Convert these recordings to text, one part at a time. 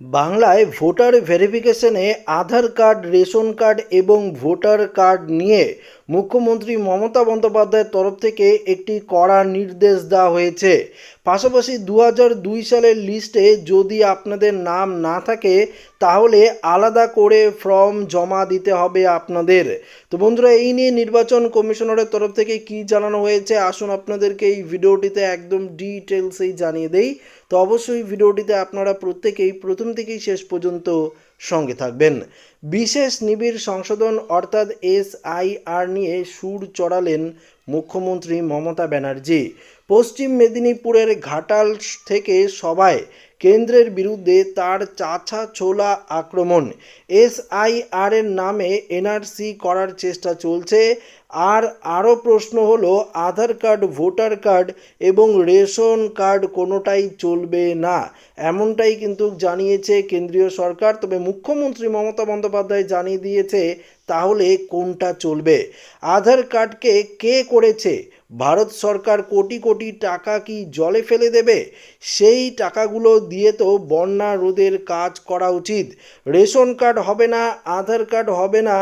বাংলায় ভোটার ভেরিফিকেশনে Aadhaar card, ration card এবং ভোটার কার্ড নিয়ে মুখ্যমন্ত্রী মমতা বন্দ্যোপাধ্যায়ের তরফ থেকে একটি কড়া নির্দেশ দেওয়া হয়েছে। পাশাপাশি দু দুই সালের লিস্টে যদি আপনাদের নাম না থাকে, তাহলে আলাদা করে ফর্ম জমা দিতে হবে আপনাদের। তো বন্ধুরা, এই নিয়ে নির্বাচন কমিশনারের তরফ থেকে কি জানানো হয়েছে? আসুন আপনাদেরকে এই ভিডিওটিতে একদম ডিটেলসেই জানিয়ে দেই। তো অবশ্যই ভিডিওটিতে আপনারা প্রত্যেকেই প্রথম থেকেই শেষ পর্যন্ত সঙ্গে থাকবেন। বিশেষ নিবিড় সংশোধন অর্থাৎ এস আই আর নিয়ে সুর চড়ালেন মুখ্যমন্ত্রী মমতা ব্যানার্জি। পশ্চিম মেদিনীপুরের ঘাটাল থেকে সবাই কেন্দ্রের বিরুদ্ধে তার চাছা ছোলা আক্রমণ। এসআইআর এর নামে এনআরসি করার চেষ্টা চলছে। আর আরও প্রশ্ন হলো, আধার কার্ড, ভোটার কার্ড এবং রেশন কার্ড কোনোটাই চলবে না। এমনটাই কিন্তু জানিয়েছে কেন্দ্রীয় সরকার। তবে মুখ্যমন্ত্রী মমতা বন্দ্যোপাধ্যায় জানিয়ে দিয়েছে, তাহলে কোনটা চলবে? আধার কার্ডকে কে করেছে? ভারত সরকার কোটি কোটি টাকা কি জলে ফেলে দেবে? সেই টাকাগুলো দিয়ে তো বন্যা রোধের কাজ করা উচিত। রেশন কার্ড হবে না, আধার কার্ড হবে না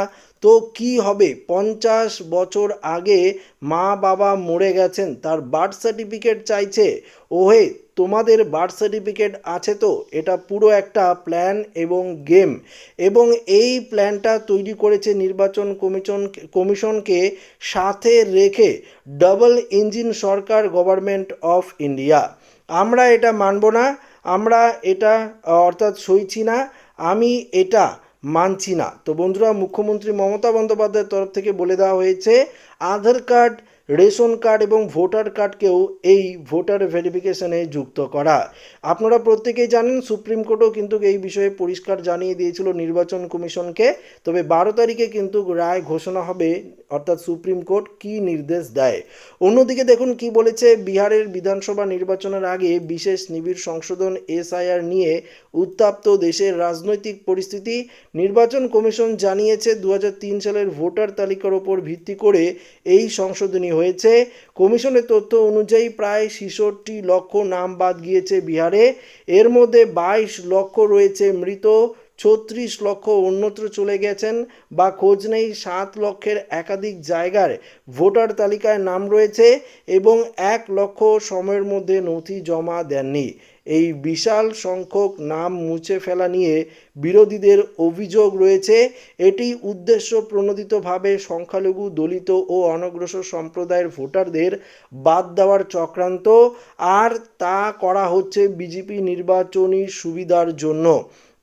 তো কি হবে? পঞ্চাশ বছর আগে মা বাবা মরে গেছেন, তার বার্থ সার্টিফিকেট চাইছে। ওহে, তোমাদের বার্থ সার্টিফিকেট আছে তো? এটা পুরো একটা প্ল্যান এবং গেম। এবং এই প্ল্যানটা তৈরি করেছে নির্বাচন কমিশন, কমিশনকে সাথে রেখে ডাবল ইঞ্জিন সরকার গভর্নমেন্ট অফ ইন্ডিয়া। আমরা এটা মানব না, আমরা এটা, অর্থাৎ সইছি না। আমি এটা মানছি না। তো বন্ধুরা, মুখ্যমন্ত্রী মমতা বন্দ্যোপাধ্যায়ের তরফ থেকে বলে দেওয়া হয়েছে, আধার কার্ড, রেশন কার্ড এবং ভোটার কার্ডকেও এই ভোটার ভেরিফিকেশনে যুক্ত করা। আপনারা প্রত্যেকেই জানেন, সুপ্রিম কোর্টও কিন্তু এই বিষয়ে পরিষ্কার জানিয়ে দিয়েছিল নির্বাচন কমিশনকে। তবে বারো তারিখে কিন্তু রায় ঘোষণা হবে অর্থাৎ সুপ্রিম কোর্ট কি নির্দেশ দেয়? অন্যদিকে দেখুন কি বলেছে বিহারের বিধানসভা নির্বাচনের আগে বিশেষ নিবিড় সংশোধন এসআইআর নিয়ে উত্তাপ্ত দেশের রাজনৈতিক পরিস্থিতি। নির্বাচন কমিশন জানিয়েছে দু হাজার তিন সালের ভোটার তালিকার ওপর ভিত্তি করে এই সংশোধনী হয়েছে। কমিশনের তথ্য অনুযায়ী প্রায় ছেষট্টি লক্ষ নাম বাদ গিয়েছে বিহারে। এর মধ্যে বাইশ লক্ষ রয়েছে মৃত। ছত্রিশ লক্ষ অন্যত্র চলে গেছেন বা খোঁজ নেই সাত লক্ষের একাধিক জায়গার ভোটার তালিকায় নাম রয়েছে এবং এক লক্ষ সময়ের মধ্যে নথি জমা দেননি। এই বিশাল সংখ্যক নাম মুছে ফেলা নিয়ে বিরোধীদের অভিযোগ রয়েছে। এটি উদ্দেশ্য প্রণোদিতভাবে সংখ্যালঘু, দলিত ও অনগ্রসর সম্প্রদায়ের ভোটারদের বাদ দেওয়ার চক্রান্ত, আর তা করা হচ্ছে বিজেপি নির্বাচনী সুবিধার জন্য।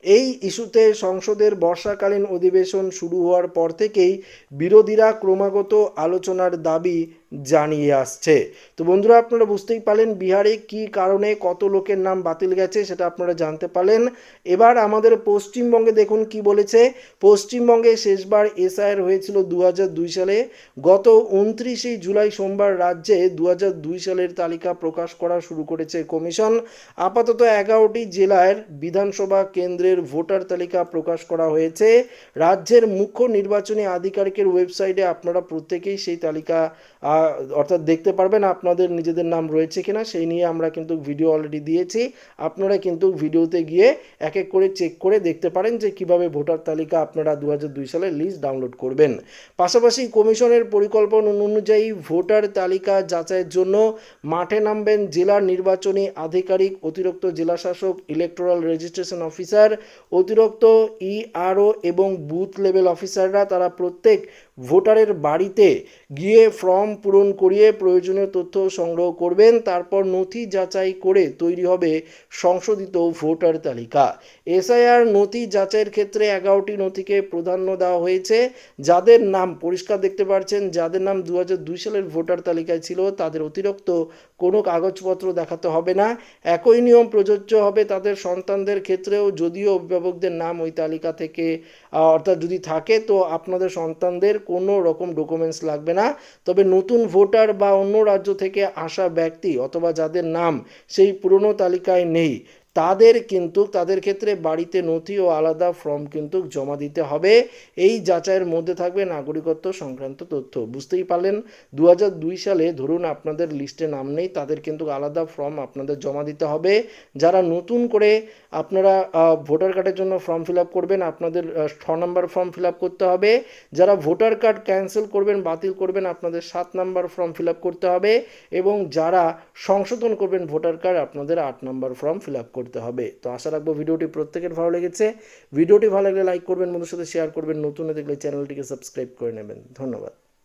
এই ইস্যুতে সংসদের বর্ষাকালীন অধিবেশন শুরু হওয়ার পর থেকেই বিরোধীরা ক্রমাগত আলোচনার দাবি জানিয়ে আসছে। তো বন্ধুরা, আপনারা বুঝতেই পারলেন বিহারে কি কারণে কত লোকের নাম বাতিল গেছে, সেটা আপনারা জানতে পারলেন। এবার আমাদের পশ্চিমবঙ্গে দেখুন কি বলেছে। পশ্চিমবঙ্গে শেষবার এসআইআর হয়েছিল দু সালে। গত উনত্রিশে জুলাই সোমবার রাজ্যে দু সালের তালিকা প্রকাশ করা শুরু করেছে কমিশন। আপাতত এগারোটি জেলার বিধানসভা কেন্দ্রের ভোটার তালিকা প্রকাশ করা হয়েছে। রাজ্যের মুখ্য নির্বাচনী আধিকারিকের ওয়েবসাইটে আপনারা প্রত্যেকেই সেই তালিকা অর্থাৎ দেখতে পারবেন আপনাদের নিজেদের নাম রয়েছে কিনা, সেই নিয়ে আমরা কিন্তু ভিডিও অলরেডি দিয়েছি। আপনারা কিন্তু ভিডিওতে গিয়ে এক এক করে চেক করে দেখতে পারেন যে কীভাবে ভোটার তালিকা আপনারা দু সালের লিস্ট ডাউনলোড করবেন। পাশাপাশি কমিশনের পরিকল্পনা অনুযায়ী ভোটার তালিকা যাচাইয়ের জন্য মাঠে নামবেন জেলার নির্বাচনী আধিকারিক, অতিরিক্ত জেলাশাসক ইলেকটোরাল রেজিস্ট্রেশন অফিসার অতিরিক্ত ইআরও এবং বুথ লেভেল অফিসাররা তারা প্রত্যেক ভোটারের বাড়িতে গিয়ে ফর্ম পূরণ করিয়ে প্রয়োজনীয় তথ্য সংগ্রহ করবেন, তারপর নথি যাচাই করে তৈরি হবে সংশোধিত ভোটার তালিকা। এসআইআর নথি যাচাইয়ের ক্ষেত্রে এগারোটি নথিকে প্রাধান্য দেওয়া হয়েছে। যাদের নাম পরিষ্কার দেখতে পাচ্ছেন যাদের নাম দু দুই সালের ভোটার তালিকায় ছিল, তাদের অতিরিক্ত কোনো কাগজপত্র দেখাতে হবে না। একই নিয়ম প্রযোজ্য হবে তাদের সন্তানদের ক্ষেত্রেও, যদিও অভিভাবকদের নাম ওই তালিকা থেকে অর্থাৎ যদি থাকে, তো আপনাদের সন্তানদের কোনো রকম ডকুমেন্টস লাগবে না। তবে নতুন ভোটার বা অন্য রাজ্য থেকে আসা ব্যক্তি অথবা যাদের নাম সেই পুরনো তালিকায় নেই, তাদের কিন্তু, তাদের ক্ষেত্রে বাড়িতে নথি ও আলাদা ফর্ম কিন্তু জমা দিতে হবে। এই যাচাইয়ের মধ্যে থাকবে নাগরিকত্ব সংক্রান্ত তথ্য। বুঝতেই পারলেন দু দুই সালে ধরুন আপনাদের লিস্টে নাম নেই, তাদের কিন্তু আলাদা ফর্ম আপনাদের জমা দিতে হবে। যারা নতুন করে আপনারা ভোটার কার্ডের জন্য ফর্ম ফিল আপ করবেন। আপনাদের ছ নম্বর ফর্ম ফিল আপ করতে হবে। যারা ভোটার কার্ড ক্যান্সেল করবেন, বাতিল করবেন, আপনাদের সাত নম্বর ফর্ম ফিল আপ করতে হবে। এবং যারা সংশোধন করবেন ভোটার কার্ড, আপনাদের আট নম্বর ফর্ম ফিল আপ করতে হবে। তো আশা রাখব ভিডিওটি প্রত্যেকের ভালো লেগেছে। ভিডিওটি ভালো লাগলে লাইক করবেন বন্ধুর সাথে শেয়ার করবেন। নতুন দেখলে চ্যানেলটিকে সাবস্ক্রাইব করে নেবেন। ধন্যবাদ।